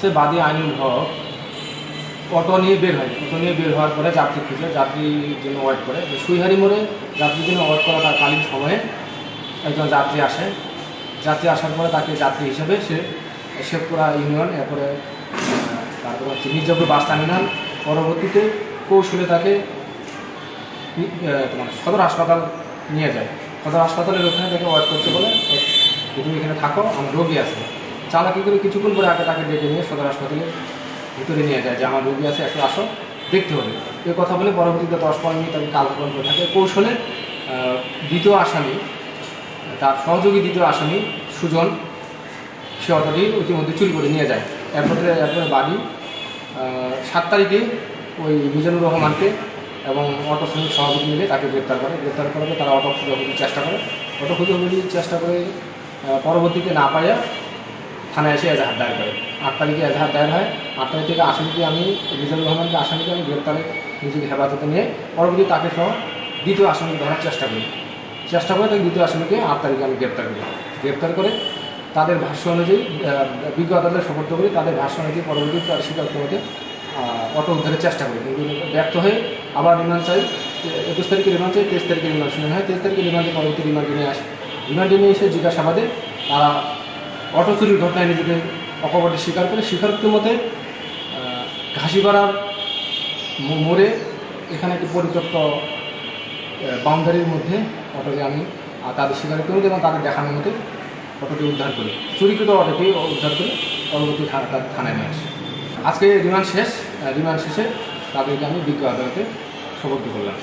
হচ্ছে বাদী আইনুল হক। অটো নিয়ে বের হয়, অটো নিয়ে বের হওয়ার পরে যাত্রী খুঁজে যাত্রীর জন্য ওয়েট করে। সুইহারি মোড়ে যাত্রীর জন্য ওয়েট করা তার কালীন সময়ে একজন যাত্রী আসে। যাত্রী আসার পরে তাকে যাত্রী হিসেবে সে শেখপুরা ইউনিয়ন, এরপরে তারপরে হচ্ছে মির্জাপুর বাস টার্মিনাল। পরবর্তীতে কৌশলে তাকে তোমার সদর হাসপাতাল নিয়ে যায়। সদর হাসপাতালের ওখানে তাকে ওয়েট করতে বলে তুমি এখানে থাকো আমার রোগী আছে। চালাকি করে কিছুক্ষণ পরে আগে তাকে ডেকে নিয়ে সদর হাসপাতালে ভিতরে নিয়ে যায় যে আমার রোগী আছে, একটু আসো, দেখতে হবে। এই কথা বলে পরবর্তীতে দশ পনেরো মিনিট তাকে কালক্ষণ করে থাকে। কৌশলে দ্বিতীয় আসামি, তার সহযোগী দ্বিতীয় আসামি সুজন, সে অটোটি ইতিমধ্যে চুরি করে নিয়ে যায়। এরপরে এরপরে বাড়ি সাত তারিখে ওই মিজানুর রহমানকে এবং অটো শ্রমিক সভাপতি মিলে তাকে গ্রেপ্তার করে। গ্রেপ্তার পরে তারা অটো খুঁজাখুঁজির চেষ্টা করে। অটো খুঁজাখুঁজির চেষ্টা করে পরবর্তীতে না পাইয়া থানায় এসে এজাহার দায়ের করে। আট তারিখে এজাহার দায়ের হয়। আট তারিখ থেকে আসামিকে আমি রিজাল রহমানকে আসামিকে আমি গ্রেপ্তারে নিজেকে হেফাজতে নিয়ে পরবর্তী তাকে সহ দ্বিতীয় আসামি ধরার চেষ্টা করি। চেষ্টা করে তাকে দ্বিতীয় আসামিকে আট তারিখে আমি গ্রেপ্তার করি। গ্রেপ্তার করে তাদের ভাষ্য অনুযায়ী বিজ্ঞ আদালতে সমর্থ করি তাদের ভাষ্য অনুযায়ী পরবর্তী তার স্বীকারোক্তি মধ্যে অটো উদ্ধারের চেষ্টা করি। কিন্তু ব্যর্থ হয়ে আবার রিমান্ড চাই। একুশ তারিখে রিমান্ড চাই, তেইশ তারিখে রিমান্ড শুনে হয়। তেইশ তারিখে রিমান্ডে পরবর্তী রিমান্ডে নিয়ে আসে, রিমান্ডে নিয়ে এসে জিজ্ঞাসাবাদে তারা অটো চুরির ঘটনায় নিজেদের অকপটে স্বীকার করে, স্বীকারোক্তি মতে ঘাসিপাড়ার মোড়ে এখানে একটি পরিত্যক্ত বাউন্ডারির মধ্যে অটোকে আমি তাদের স্বীকারোক্তি মতে এবং তাদের দেখানোর মতে অটোটি উদ্ধার করি। চুরিকৃত অটোটি উদ্ধার করে পরবর্তী থানায় নিয়ে আসি। আজকে রিমান্ড শেষ রিমান্ড শেষে তাদেরকে আমি বিজ্ঞ আদালতে সমর্থ করলাম।